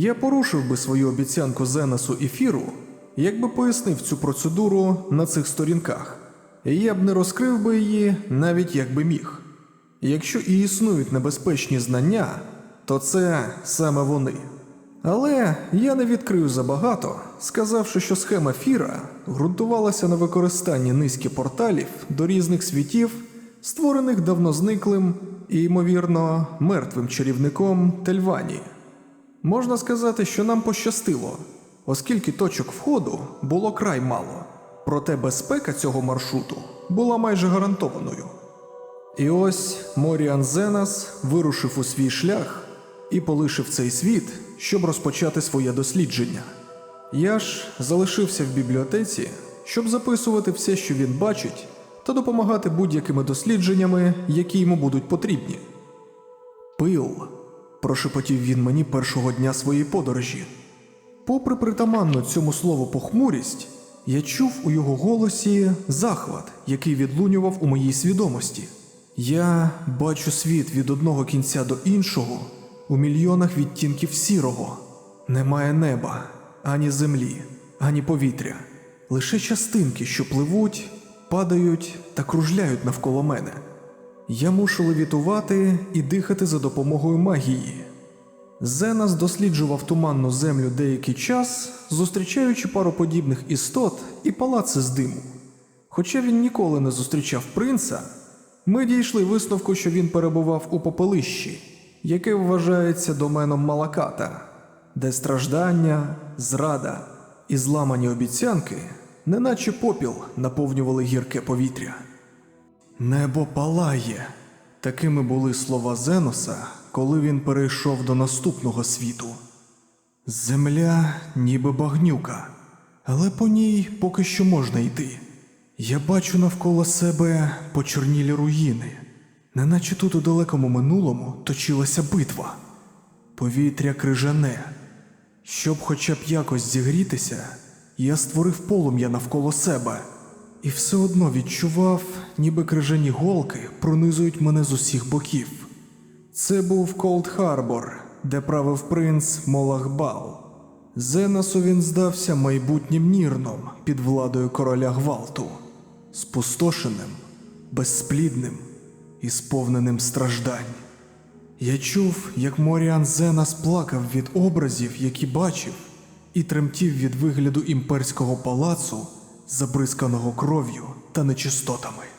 Я порушив би свою обіцянку Зенасу і Фіру, якби пояснив цю процедуру на цих сторінках. І я б не розкрив би її, навіть якби міг. Якщо і існують небезпечні знання, то це саме вони. Але я не відкрию забагато, сказавши, що схема Фіра ґрунтувалася на використанні низки порталів до різних світів, створених давно зниклим і, ймовірно, мертвим чарівником Тельвані. Можна сказати, що нам пощастило, оскільки точок входу було край мало, проте безпека цього маршруту була майже гарантованою. І ось Моріан Зенас вирушив у свій шлях і полишив цей світ, щоб розпочати своє дослідження. Я ж залишився в бібліотеці, щоб записувати все, що він бачить, та допомагати будь-якими дослідженнями, які йому будуть потрібні. Пил, прошепотів він мені першого дня своєї подорожі. Попри притаманну цьому слову похмурість, я чув у його голосі захват, який відлунював у моїй свідомості. Я бачу світ від одного кінця до іншого у мільйонах відтінків сірого. Немає неба, ані землі, ані повітря, лише частинки, що пливуть, падають та кружляють навколо мене. Я мушу левітувати і дихати за допомогою магії. Зенас досліджував туманну землю деякий час, зустрічаючи пару подібних істот і палаци з диму. Хоча він ніколи не зустрічав принца, ми дійшли висновку, що він перебував у попелищі, яке вважається доменом Малаката, де страждання, зрада і зламані обіцянки, неначе попіл, наповнювали гірке повітря. Небо палає. Такими були слова Зеноса, коли він перейшов до наступного світу. Земля ніби багнюка, але по ній поки що можна йти. Я бачу навколо себе почорнілі руїни, неначе тут у далекому минулому точилася битва. Повітря крижане. Щоб хоча б якось зігрітися, я створив полум'я навколо себе і все одно відчував, ніби крижані голки пронизують мене з усіх боків. Це був Колд Харбор, де правив принц Молахбал. Зенасу він здався майбутнім нірном під владою короля гвалту, спустошеним, безсплідним і сповненим страждань. Я чув, як Моріан Зенас плакав від образів, які бачив, і тремтів від вигляду імперського палацу, забризканого кров'ю та нечистотами.